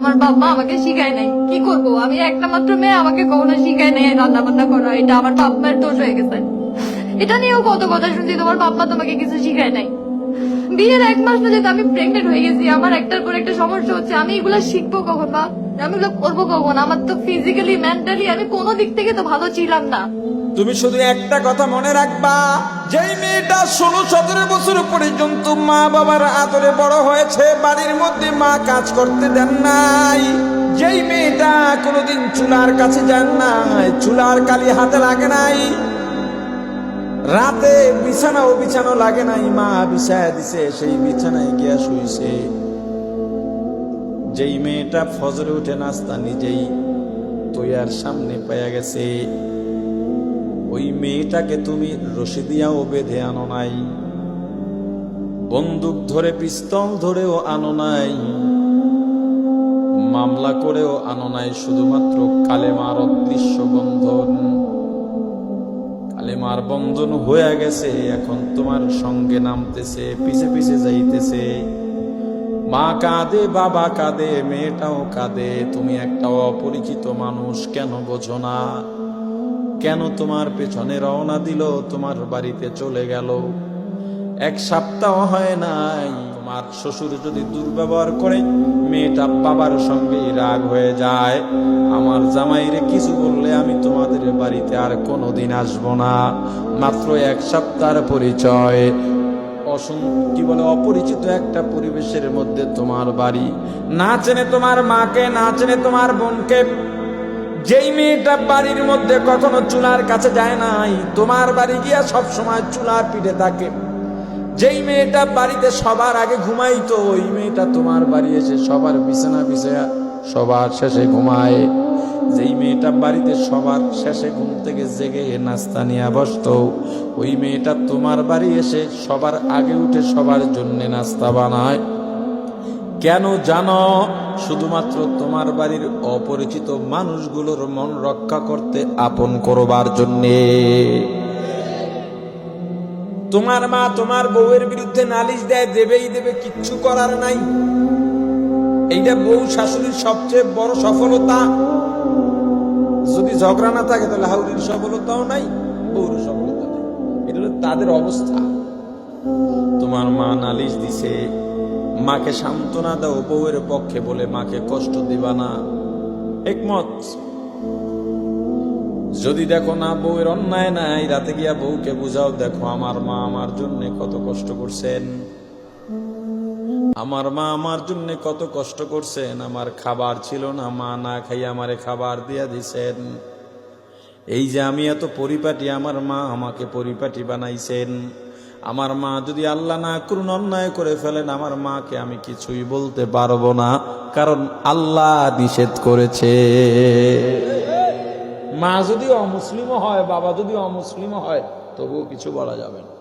আমার বাবা আমাকে শিখায় নাই। কি করব? আমি একটা মাত্র মেয়ে, আমাকে কখনো শিখায় নাই রান্না বান্না করা। এটা আমার দোষ হয়ে গেছে। এটা নিয়েও কত কথা শুনছি, তোমার তোমাকে কিছু শিখায় নাই। বিয়ের এক মাস না যেতে আমি প্রেগনেন্ট হয়ে গেছি। আমার একটার পর একটা সমস্যা হচ্ছে। আমি এগুলো শিখব কখন বা? আমি এগুলো করব কখন? আমার তো ফিজিক্যালি মেন্টালি আমি কোনো দিক থেকে তো ভালো ছিলাম না। তুমি শুধু একটা কথা মনে রাখবা, যেই মেয়েটা ষোলো, সতেরো বছর পর্যন্ত মা বাবার আদরে বড় হয়েছে, বাড়ির মধ্যে মা কাজ করতে দেন নাই। যেই মেয়েটা কোনোদিন চুলার কাছে যান নাই, চুলার কালি হাতে লাগে নাই। রাতে বিছানা ও বিছানো লাগে নাই, মা বিছায় দিছে, সেই বিছানায় গিয়া শুইছে। যেই মেয়েটা ফজরে উঠে নাস্তা নিজেই তৈয়ার সামনে পাইয়া গেছে। ওই মেয়েটাকে তুমি রশি দিয়াও বেঁধে আনো নাই। বন্দুক ধরে, পিস্তল ধরেও আনো নাই। মামলা করেও আনো নাই, শুধুমাত্র কালেমার অদৃশ্য বন্ধন। কালেমার বন্ধন হয়ে গেছে, এখন তোমার সঙ্গে নামতেছে, পিছে পিছে যাইতেছে। মা কাঁদে, বাবা কাঁদে, মেয়েটাও কাঁদে, তুমি একটা অপরিচিত মানুষ, কেন বোঝো না? কেন তোমার পেছনে রওনা দিল, তোমার বাড়িতে চলে গেল? এক সপ্তাহ হয় নাই। তোমার শ্বশুর যদি দুর্ব্যবহার করে, মেয়েটা বাবার সঙ্গে রাগ হয়ে যায়। আমার জামাইরে কিছু বললে আমি তোমাদের বাড়িতে আর কোনো দিন আসব না। মাত্র এক সপ্তাহের পরিচয়। অসুন, কি বলে, অপরিচিত একটা পরিবেশের মধ্যে তোমার বাড়ি। না চেনে তোমার মাকে, না চেনে তোমার বোনকে। যেই মেয়েটা বাড়ির মধ্যে কখনো চুলার কাছে যায় নাই, তোমার বাড়ি গিয়া সব সময় চুলার পিঠে থাকে। যেই মেয়েটা বাড়িতে সবার আগে ঘুমাইতো, ওই মেয়েটা তোমার বাড়ি এসে সবার বিছানা বিছায়া সবার শেষে ঘুমায়। যেই মেয়েটা বাড়িতে সবার শেষে ঘুম থেকে জেগে নাস্তা নিয়ে বসতো, ওই মেয়েটা তোমার বাড়ি এসে সবার আগে উঠে সবার জন্য নাস্তা বানায়। কেন জানো? শুধুমাত্র তোমার বাড়ির অপরিচিত মানুষগুলোর মন রক্ষা করতে আপন করবার জন্যে। তোমার মা তোমার বউয়ের বিরুদ্ধে নালিশ দেয়, দেবেই দেবে, কিচ্ছু করার নাই। এইটা বউ শাশুড়ির সবচেয়ে বড় সফলতা। যদি ঝগড়া না থাকে, তাহলে হাউরির সফলতাও নাই বউর সফলতা নাই। এটা হলো তাদের অবস্থা। তোমার মা নালিশ দিছে, মাকে সান্ত্বনা দাও, বউয়ের পক্ষে বলে মাকে কষ্ট দিবা না। একমত? যদি দেখো না বউয়ের অন্যায় নাই, রাতে গিয়া বউকে বুঝাও, দেখো আমার মা আমার জন্য কত কষ্ট করছেন। আমার মা আমার জন্য কত কষ্ট করছেন, আমার খাবার ছিল না, মা না খাইয়া আমারে খাবার দিয়া দিছেন। এই যে আমি এত পরিপাটি, আমার মা আমাকে পরিপাটি বানাইছেন। আমার মা যদি আল্লাহ না করুন, অন্যায় করে ফেলেন, আমার মাকে আমি কিছুই বলতে পারব না, কারণ আল্লাহ নিষেধ করেছে। মা যদি অমুসলিমও হয় বাবা যদি অমুসলিমও হয় তবুও কিছু বলা যাবে না।